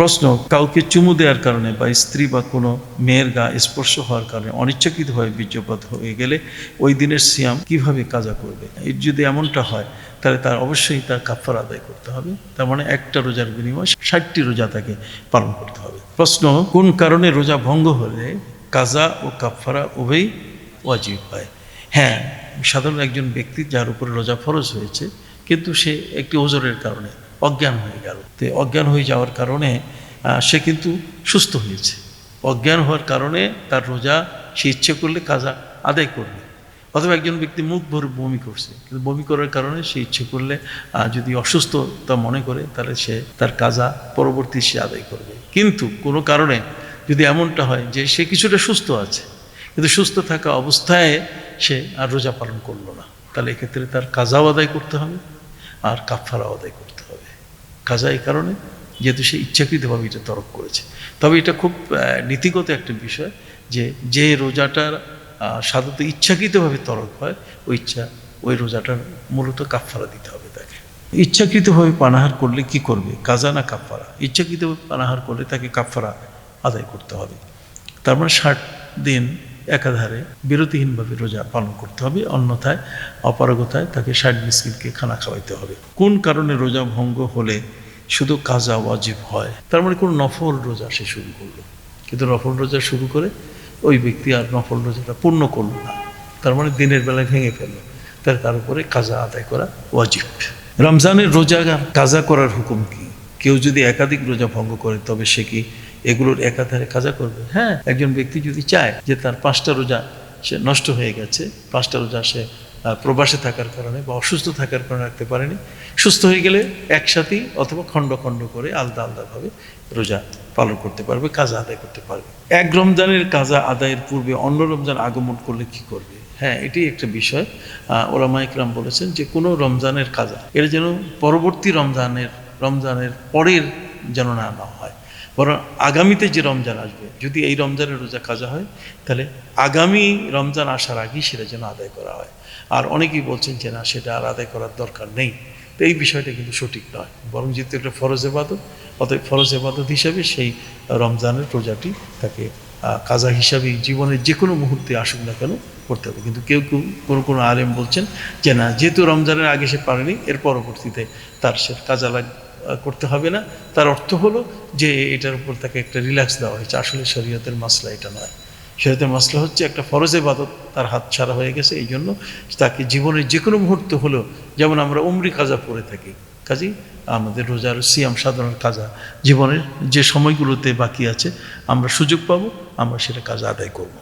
প্রশ্ন, কাউকে চুমু দেওয়ার কারণে বা স্ত্রী বা কোনো মেয়ের গা স্পর্শ হওয়ার কারণে অনিচ্ছাকৃতভাবে বীর্যপাত হয়ে গেলে ওই দিনের সিয়াম কীভাবে কাজা করবে? এই যদি এমনটা হয়, তাহলে তার অবশ্যই তার কাফার আদায় করতে হবে। তার মানে একটা রোজার বিনিময় ষাটটি রোজা তাকে পালন করতে হবে। প্রশ্ন, কোন কারণে রোজা ভঙ্গ হলে কাজা ও কাফারা উভয়ই ওয়াজিব হয়? হ্যাঁ সাধারণ একজন ব্যক্তি যার উপরে রোজা ফরজ হয়েছে, কিন্তু সে একটি ওজরের কারণে অজ্ঞান হয়ে গেল। তো অজ্ঞান হয়ে যাওয়ার কারণে সে কিন্তু সুস্থ হয়েছে। অজ্ঞান হওয়ার কারণে তার রোজা, সে ইচ্ছে করলে কাজা আদায় করবে। অথবা একজন ব্যক্তি মুখ ভরে বমি করছে, কিন্তু বমি করার কারণে সে ইচ্ছে করলে যদি অসুস্থতা মনে করে, তাহলে সে তার কাজা পরবর্তী সে আদায় করবে। কিন্তু কোনো কারণে যদি এমনটা হয় যে সে কিছুটা সুস্থ আছে, কিন্তু সুস্থ থাকা অবস্থায় সে আর রোজা পালন করল না, তাহলে এক্ষেত্রে তার কাজাও আদায় করতে হবে, আর কাফারাও আদায় করতে হবে কাজা এই কারণে, যেহেতু সে ইচ্ছাকৃতভাবে এটা তরক করেছে। তবে এটা খুব নীতিগত একটা বিষয় যে যে রোজাটার সাধারণত ইচ্ছাকৃতভাবে তরক হয়, ওই ইচ্ছা, ওই রোজাটার মূলত কাফারা দিতে হবে তাকে। ইচ্ছাকৃতভাবে পানাহার করলে কি করবে? কাজা না কাফারা ইচ্ছাকৃতভাবে পানাহার করলে তাকে কাফারা আদায় করতে হবে। তার মানে ষাট দিন একাধারে বিরতিহীনভাবে রোজা পালন করতে হবে, অন্যথায় অপারগতায় তাকে ষাট মিসকিনকে খানা খাওয়াইতে হবে। কোন কারণে রোজা ভঙ্গ হলে শুধু কাজা ওয়াজিব হয়? তার মানে কোনো নফল রোজা সে শুরু করল। কিন্তু নফল রোজা শুরু করে ওই ব্যক্তি আর নফল রোজাটা পূর্ণ করল না। তার মানে দিনের বেলায় ভেঙে ফেলল। তার তার উপরে কাজা আদায় করা ওয়াজিব। রমজানের রোজা কাজা করার হুকুম কি? কেউ যদি একাধিক রোজা ভঙ্গ করে, তবে সে কি এগুলোর একাধারে কাজা করবে। হ্যাঁ একজন ব্যক্তি যদি চায় যে তার পাঁচটা রোজা সে নষ্ট হয়ে গেছে, পাঁচটা রোজা সে প্রবাসে থাকার কারণে বা অসুস্থ থাকার কারণে রাখতে পারেনি, সুস্থ হয়ে গেলে একসাথেই অথবা খণ্ড খণ্ড করে আলাদা আলাদাভাবে রোজা পালন করতে পারবে, কাজা আদায় করতে পারবে। এক রমজানের কাজা আদায়ের পূর্বে অন্য রমজান আগমন করলে কি করবে? হ্যাঁ এটি একটা বিষয়। ওলামা ইকরাম বলেছেন যে কোনো রমজানের কাজা, এটা যেন পরবর্তী রমজানের রমজানের পরের যেন না না হয়। বরং আগামীতে যে রমজান আসবে, যদি এই রমজানের রোজা কাজা হয়, তাহলে আগামী রমজান আসার আগেই সেটা যেন আদায় করা হয়। আর অনেকেই বলছেন যে, না, সেটা আর আদায় করার দরকার নেই। তো এই বিষয়টা কিন্তু সঠিক নয়। বরং যেহেতু একটা ফরজ এবাদত অতএব ফরজ এবাদত হিসাবে সেই রমজানের রোজাটি তাকে কাজা হিসাবে জীবনের যে কোনো মুহূর্তে আসুক না কেন করতে হবে। কিন্তু কেউ কেউ, কোনো কোনো আলেম বলছেন যে, না, যেহেতু রমজানের আগে সে পারেনি, এর পরবর্তীতে তার সে কাজা লাগ করতে হবে না। তার অর্থ হলো যে এটার উপর তাকে একটা রিল্যাক্স দেওয়া হয়েছে। আসলে শরীয়তের মাসলা এটা নয়। শরীয়তের মাসলা হচ্ছে একটা ফরজে বাদত তার হাত ছাড়া হয়ে গেছে। এই জন্য তাকে জীবনের যে কোনো মুহূর্তে হলেও, যেমন আমরা উমরি কাজা পড়ে থাকি কাজেই আমাদের রোজার সিয়াম সাধারণ কাজা জীবনের যে সময়গুলোতে বাকি আছে, আমরা সুযোগ পাবো, আমরা সেটা কাজা আদায় করব।